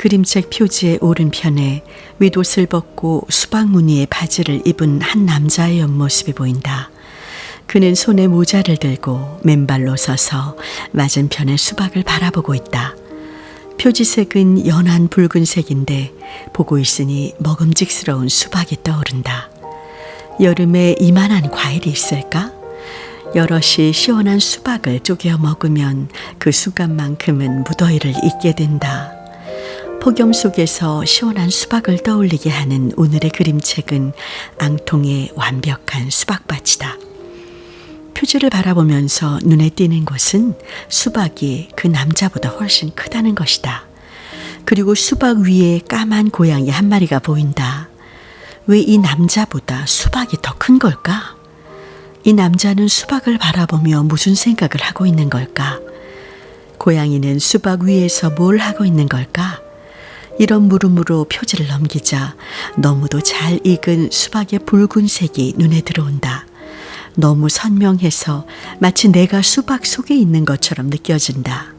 그림책 표지의 오른편에 윗옷을 벗고 수박 무늬의 바지를 입은 한 남자의 옆모습이 보인다. 그는 손에 모자를 들고 맨발로 서서 맞은편의 수박을 바라보고 있다. 표지색은 연한 붉은색인데 보고 있으니 먹음직스러운 수박이 떠오른다. 여름에 이만한 과일이 있을까? 여럿이 시원한 수박을 쪼개어 먹으면 그 순간만큼은 무더위를 잊게 된다. 폭염 속에서 시원한 수박을 떠올리게 하는 오늘의 그림책은 앙통의 완벽한 수박밭이다. 표지를 바라보면서 눈에 띄는 것은 수박이 그 남자보다 훨씬 크다는 것이다. 그리고 수박 위에 까만 고양이 한 마리가 보인다. 왜 이 남자보다 수박이 더 큰 걸까? 이 남자는 수박을 바라보며 무슨 생각을 하고 있는 걸까? 고양이는 수박 위에서 뭘 하고 있는 걸까? 이런 물음으로 표지를 넘기자 너무도 잘 익은 수박의 붉은색이 눈에 들어온다. 너무 선명해서 마치 내가 수박 속에 있는 것처럼 느껴진다.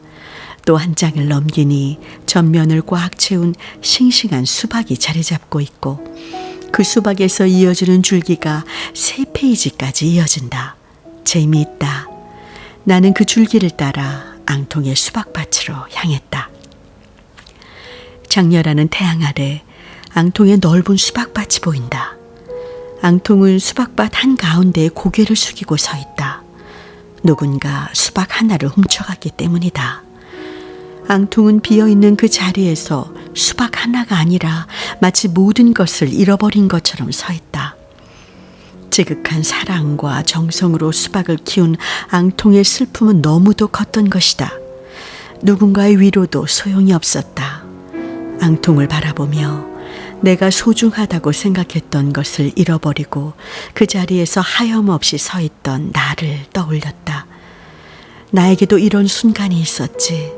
또 한 장을 넘기니 전면을 꽉 채운 싱싱한 수박이 자리 잡고 있고 그 수박에서 이어지는 줄기가 세 페이지까지 이어진다. 재미있다. 나는 그 줄기를 따라 앙통의 수박밭으로 향했다. 장렬하는 태양 아래 앙통의 넓은 수박밭이 보인다. 앙통은 수박밭 한가운데에 고개를 숙이고 서 있다. 누군가 수박 하나를 훔쳐갔기 때문이다. 앙통은 비어있는 그 자리에서 수박 하나가 아니라 마치 모든 것을 잃어버린 것처럼 서 있다. 지극한 사랑과 정성으로 수박을 키운 앙통의 슬픔은 너무도 컸던 것이다. 누군가의 위로도 소용이 없었다. 앙통을 바라보며 내가 소중하다고 생각했던 것을 잃어버리고 그 자리에서 하염없이 서 있던 나를 떠올렸다. 나에게도 이런 순간이 있었지.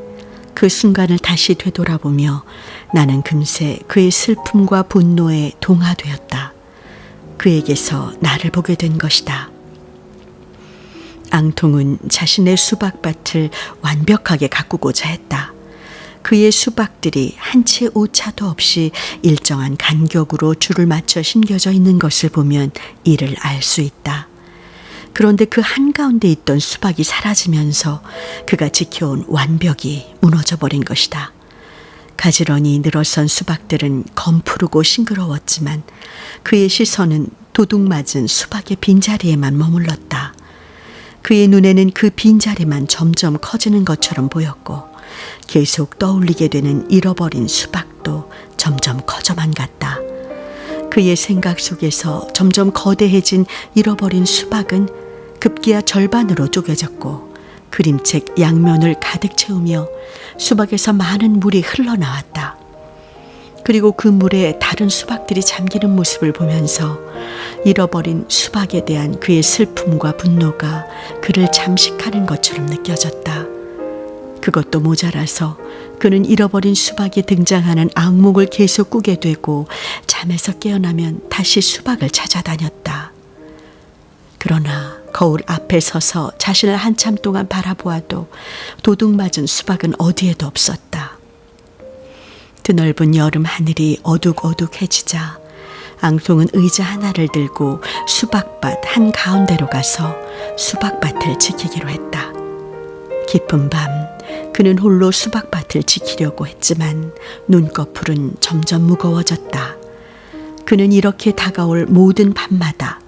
그 순간을 다시 되돌아보며 나는 금세 그의 슬픔과 분노에 동화되었다. 그에게서 나를 보게 된 것이다. 앙통은 자신의 수박밭을 완벽하게 가꾸고자 했다. 그의 수박들이 한 채 오차도 없이 일정한 간격으로 줄을 맞춰 심겨져 있는 것을 보면 이를 알 수 있다. 그런데 그 한가운데 있던 수박이 사라지면서 그가 지켜온 완벽이 무너져 버린 것이다. 가지런히 늘어선 수박들은 검푸르고 싱그러웠지만 그의 시선은 도둑 맞은 수박의 빈자리에만 머물렀다. 그의 눈에는 그 빈자리만 점점 커지는 것처럼 보였고 계속 떠올리게 되는 잃어버린 수박도 점점 커져만 갔다. 그의 생각 속에서 점점 거대해진 잃어버린 수박은 급기야 절반으로 쪼개졌고 그림책 양면을 가득 채우며 수박에서 많은 물이 흘러나왔다. 그리고 그 물에 다른 수박들이 잠기는 모습을 보면서 잃어버린 수박에 대한 그의 슬픔과 분노가 그를 잠식하는 것처럼 느껴졌다. 그것도 모자라서 그는 잃어버린 수박이 등장하는 악몽을 계속 꾸게 되고 잠에서 깨어나면 다시 수박을 찾아다녔다. 그러나 거울 앞에 서서 자신을 한참 동안 바라보아도 도둑 맞은 수박은 어디에도 없었다. 드넓은 여름 하늘이 어둑어둑해지자 앙송은 의자 하나를 들고 수박밭 한 가운데로 가서 수박밭을 지키기로 했다. 깊은 밤 그는 홀로 수박밭을 지키려고 했지만 눈꺼풀은 점점 무거워졌다. 그는 이렇게 다가올 모든 밤마다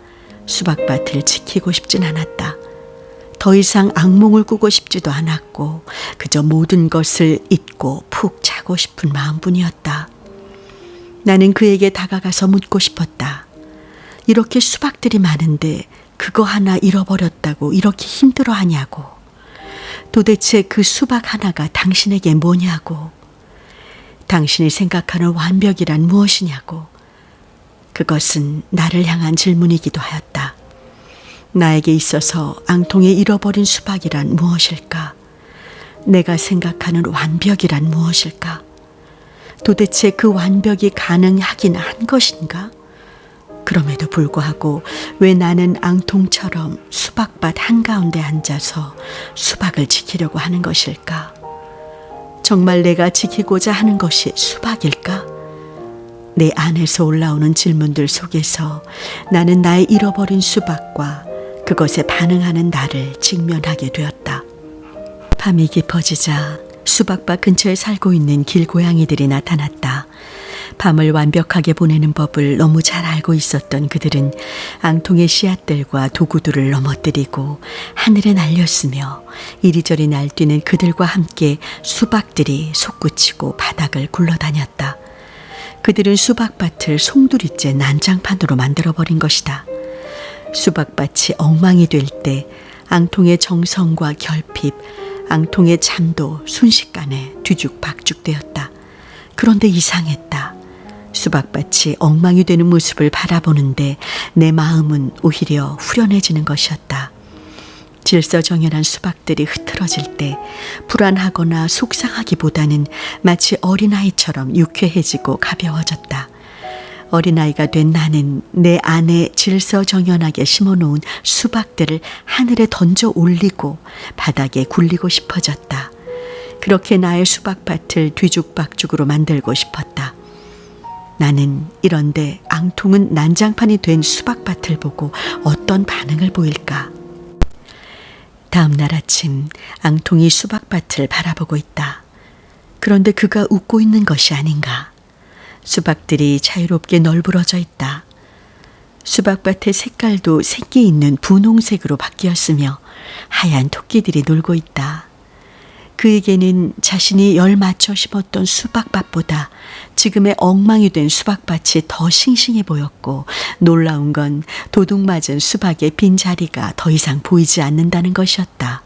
수박밭을 지키고 싶진 않았다. 더 이상 악몽을 꾸고 싶지도 않았고 그저 모든 것을 잊고 푹 자고 싶은 마음뿐이었다. 나는 그에게 다가가서 묻고 싶었다. 이렇게 수박들이 많은데 그거 하나 잃어버렸다고 이렇게 힘들어 하냐고. 도대체 그 수박 하나가 당신에게 뭐냐고. 당신이 생각하는 완벽이란 무엇이냐고. 그것은 나를 향한 질문이기도 하였다. 나에게 있어서 앙통에 잃어버린 수박이란 무엇일까? 내가 생각하는 완벽이란 무엇일까? 도대체 그 완벽이 가능하긴 한 것인가? 그럼에도 불구하고 왜 나는 앙통처럼 수박밭 한가운데 앉아서 수박을 지키려고 하는 것일까? 정말 내가 지키고자 하는 것이 수박일까? 내 안에서 올라오는 질문들 속에서 나는 나의 잃어버린 수박과 그것에 반응하는 나를 직면하게 되었다. 밤이 깊어지자 수박밭 근처에 살고 있는 길고양이들이 나타났다. 밤을 완벽하게 보내는 법을 너무 잘 알고 있었던 그들은 앙통의 씨앗들과 도구들을 넘어뜨리고 하늘에 날렸으며 이리저리 날뛰는 그들과 함께 수박들이 솟구치고 바닥을 굴러다녔다. 그들은 수박밭을 송두리째 난장판으로 만들어버린 것이다. 수박밭이 엉망이 될 때 앙통의 정성과 결핍, 앙통의 잠도 순식간에 뒤죽박죽되었다. 그런데 이상했다. 수박밭이 엉망이 되는 모습을 바라보는데 내 마음은 오히려 후련해지는 것이었다. 질서정연한 수박들이 흐트러질 때 불안하거나 속상하기보다는 마치 어린아이처럼 유쾌해지고 가벼워졌다. 어린아이가 된 나는 내 안에 질서정연하게 심어놓은 수박들을 하늘에 던져 올리고 바닥에 굴리고 싶어졌다. 그렇게 나의 수박밭을 뒤죽박죽으로 만들고 싶었다. 나는 이런데 앙통은 난장판이 된 수박밭을 보고 어떤 반응을 보일까? 다음 날 아침 앙통이 수박밭을 바라보고 있다. 그런데 그가 웃고 있는 것이 아닌가? 수박들이 자유롭게 널브러져 있다. 수박밭의 색깔도 색기 있는 분홍색으로 바뀌었으며 하얀 토끼들이 놀고 있다. 그에게는 자신이 열 맞춰 심었던 수박밭보다 지금의 엉망이 된 수박밭이 더 싱싱해 보였고 놀라운 건 도둑 맞은 수박의 빈자리가 더 이상 보이지 않는다는 것이었다.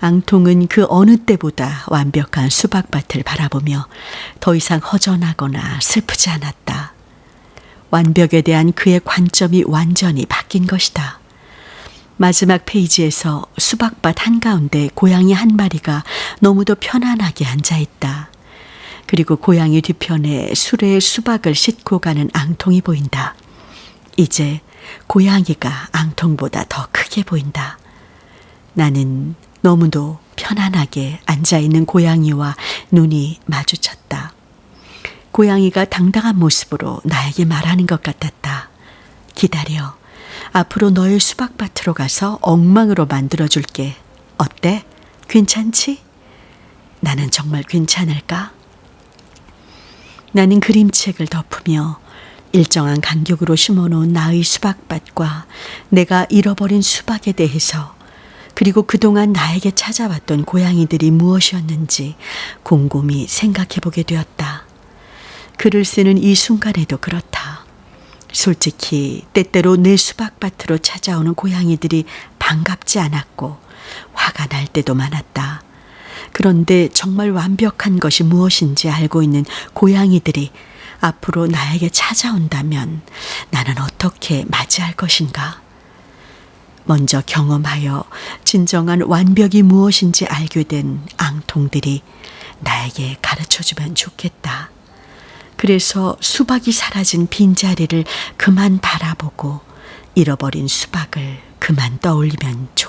앙통은 그 어느 때보다 완벽한 수박밭을 바라보며 더 이상 허전하거나 슬프지 않았다. 완벽에 대한 그의 관점이 완전히 바뀐 것이다. 마지막 페이지에서 수박밭 한가운데 고양이 한 마리가 너무도 편안하게 앉아 있다. 그리고 고양이 뒤편에 수레에 수박을 싣고 가는 앙통이 보인다. 이제 고양이가 앙통보다 더 크게 보인다. 나는 너무도 편안하게 앉아 있는 고양이와 눈이 마주쳤다. 고양이가 당당한 모습으로 나에게 말하는 것 같았다. 기다려. 앞으로 너의 수박밭으로 가서 엉망으로 만들어 줄게. 어때? 괜찮지? 나는 정말 괜찮을까? 나는 그림책을 덮으며 일정한 간격으로 심어놓은 나의 수박밭과 내가 잃어버린 수박에 대해서 그리고 그동안 나에게 찾아왔던 고양이들이 무엇이었는지 곰곰이 생각해 보게 되었다. 글을 쓰는 이 순간에도 그렇다. 솔직히 때때로 내 수박밭으로 찾아오는 고양이들이 반갑지 않았고 화가 날 때도 많았다. 그런데 정말 완벽한 것이 무엇인지 알고 있는 고양이들이 앞으로 나에게 찾아온다면 나는 어떻게 맞이할 것인가? 먼저 경험하여 진정한 완벽이 무엇인지 알게 된 앙통들이 나에게 가르쳐 주면 좋겠다. 그래서 수박이 사라진 빈자리를 그만 바라보고 잃어버린 수박을 그만 떠올리면 좋겠다.